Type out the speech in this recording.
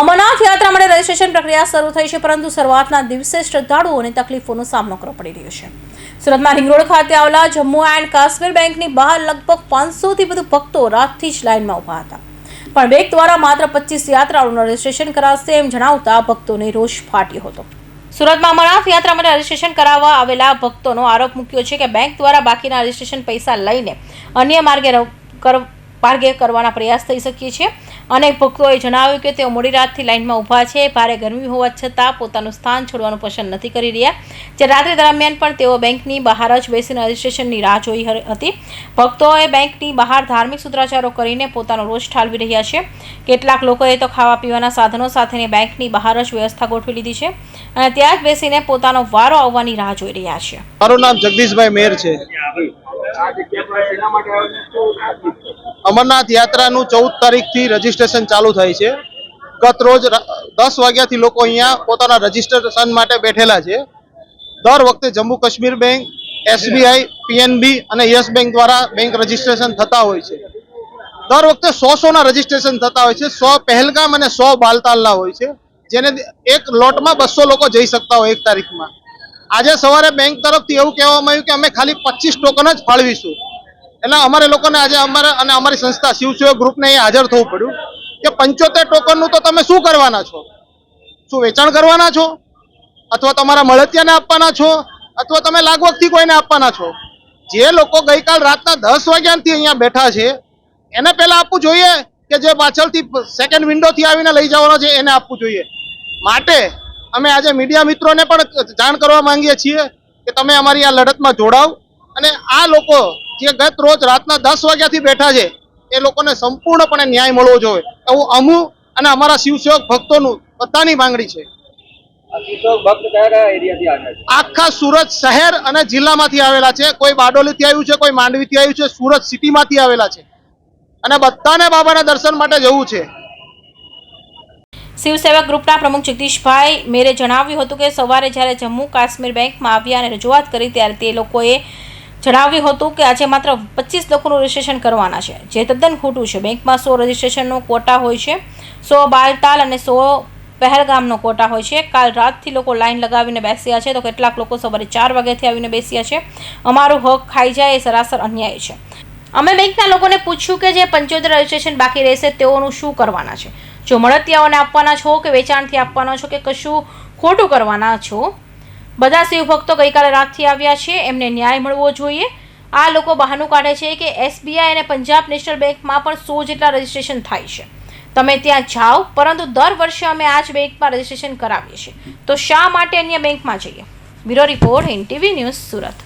અમરનાથ યાત્રા માટે રજીસ્ટ્રેશન પ્રક્રિયા શરૂ થઈ છે, પરંતુ શરૂઆતના દિવસે શ્રદ્ધાળુઓને તકલીફોનો સામનો કરવો પડી રહ્યો છે. સુરતમાં રિંગરોડ ખાતે આવેલા જમ્મુ એન્ડ કાશ્મીર બેંકની બહાર લગભગ પાંચસોથી વધુ ભક્તો રાતથી જ લાઇનમાં ઊભા હતા. પણ બેંક દ્વારા માત્ર પચીસ યાત્રાળુઓનું રજીસ્ટ્રેશન કરાશે એમ જણાવતા ભક્તોને રોષ ફાટ્યો હતો. સુરતમાં અમરનાથ યાત્રા માટે રજીસ્ટ્રેશન કરાવવા આવેલા ભક્તોનો આરોપ મૂક્યો છે કે બેંક દ્વારા બાકીના રજીસ્ટ્રેશન પૈસા લઈને અન્ય માર્ગે માર્ગે કરવાના પ્રયાસ થઈ શકીએ છે અનેક ભક્તોએ જણાવ્યું કે તેઓ મોડી રાતથી લાઇનમાં ઊભા છે. ભારે ગરમી હોવા છતાં પોતાનું સ્થાન છોડવાનું પસંદ નથી કરી રહ્યા. જે રાત્રિ દરમિયાન પણ તેઓ બેંકની બહાર જ બેસીને રજીસ્ટ્રેશનની રાહ જોઈ હતી. ભક્તોએ બેંકની બહાર ધાર્મિક સૂત્રાચારો કરીને પોતાનો રોષ ઠાલવી રહ્યા છે. કેટલાક લોકોએ તો ખાવા પીવાના સાધનો સાથેની બેંકની બહાર જ વ્યવસ્થા ગોઠવી લીધી છે અને ત્યાં જ બેસીને પોતાનો વારો આવવાની રાહ જોઈ રહ્યા છે. મારું નામ જગદીશભાઈ મેર છે. અમરનાથ યાત્રાનું ચૌદ તારીખથી રજીસ્ટ્રેશન ચાલુ થાય છે. ગત રોજ દસ વાગ્યાથી લોકો અહીંયા પોતાના રજીસ્ટ્રેશન માટે બેઠેલા છે. દર વખતે Jammu Kashmir bank, SBI, PNB અને યસ બેંક દ્વારા બેંક રજીસ્ટ્રેશન થતા હોય છે. દર વખતે સો સોના રજીસ્ટ્રેશન થતા હોય છે. સો પહેલગામ અને સો બાલતાલના હોય છે. જેને એક લોટમાં બસો લોકો જઈ શકતા હોય એક તારીખમાં. આજે સવારે બેંક તરફથી એવું કહેવામાં આવ્યું કે અમે ખાલી પચીસ ટોકન જ ફાળવીશું. એટલે અમારે લોકોને આજે અમારે અને અમારી સંસ્થા શિવસેવા ગ્રુપને અહીં હાજર થવું પડ્યું કે પંચોતેર ટોકનનું તો તમે શું કરવાના છો? શું વેચાણ કરવાના છો? અથવા તમારા મળતિયાને આપવાના છો? અથવા તમે લાગવગથી કોઈને આપવાના છો? જે લોકો ગઈકાલ રાતના દસ વાગ્યાથી અહીંયા બેઠા છે, એને પહેલાં આપવું જોઈએ કે જે પાછળથી સેકન્ડ વિન્ડોથી આવીને લઈ જવાનો છે, એને આપવું જોઈએ. માટે અમે આજે મીડિયા મિત્રોને પણ જાણ કરવા માંગીએ છીએ કે તમે અમારી આ લડતમાં જોડાવ અને આ લોકો જે ગત રોજ રાતના દસ વાગ્યાથી બેઠા છે એ લોકોને સંપૂર્ણપણે ન્યાય મળવો જોઈએ. એવું અમુ અને અમારા શિવસેવક ભક્તોનું બધાની માંગણી છે. આખા સુરત શહેર અને જિલ્લામાંથી આવેલા છે. કોઈ બારડોલીથી આવ્યું છે કોઈ માંડવીથી આવ્યું છે સુરત સિટીમાંથી આવેલા છે. અને બધાને બાબાના દર્શન માટે જવું છે. શિવસેવક ગ્રુપના પ્રમુખ જગદીશભાઈ મેરે જણાવ્યું હતું કે સવારે જ્યારે જમ્મુ કાશ્મીર બેંકમાં આવ્યા અને રજૂઆત કરી ત્યારે તે લોકોએ જણાવ્યું હતું કે આજે માત્ર પચીસ લોકોનું રજિસ્ટ્રેશન કરવાના છે. જે તદ્દન ખોટું છે. બેંકમાં સો રજિસ્ટ્રેશનનો કોટા હોય છે. સો બાલતાલ અને સો પહેલગામનો કોટા હોય છે. કાલ રાતથી લોકો લાઈન લગાવીને બેસ્યા છે. તો કેટલાક લોકો સવારે ચાર વાગ્યાથી આવીને બેસ્યા છે. અમારો હક ખાઈ જાય એ સરાસર અન્યાય છે. અમે બેંકના લોકોને પૂછ્યું કે જે પંચોતેર રજિસ્ટ્રેશન બાકી રહેશે તેઓનું શું કરવાના છે? જો મળતિયાઓને આપવાના છો કે વેચાણથી આપવાના છો કે કશું ખોટું કરવાના છો? બધા શિવભક્તો ગઈકાલે રાતથી આવ્યા છે. એમને ન્યાય મળવો જોઈએ. આ લોકો બહાનું કાઢે છે કે એસબીઆઈ અને પંજાબ નેશનલ બેંકમાં પણ સો જેટલા રજીસ્ટ્રેશન થાય છે. તમે ત્યાં જાઓ, પરંતુ દર વર્ષે અમે આ જ બેંકમાં રજીસ્ટ્રેશન કરાવીએ છીએ. તો શા માટે અન્ય બેંકમાં જઈએ? Bureau report, NTV news, Surat.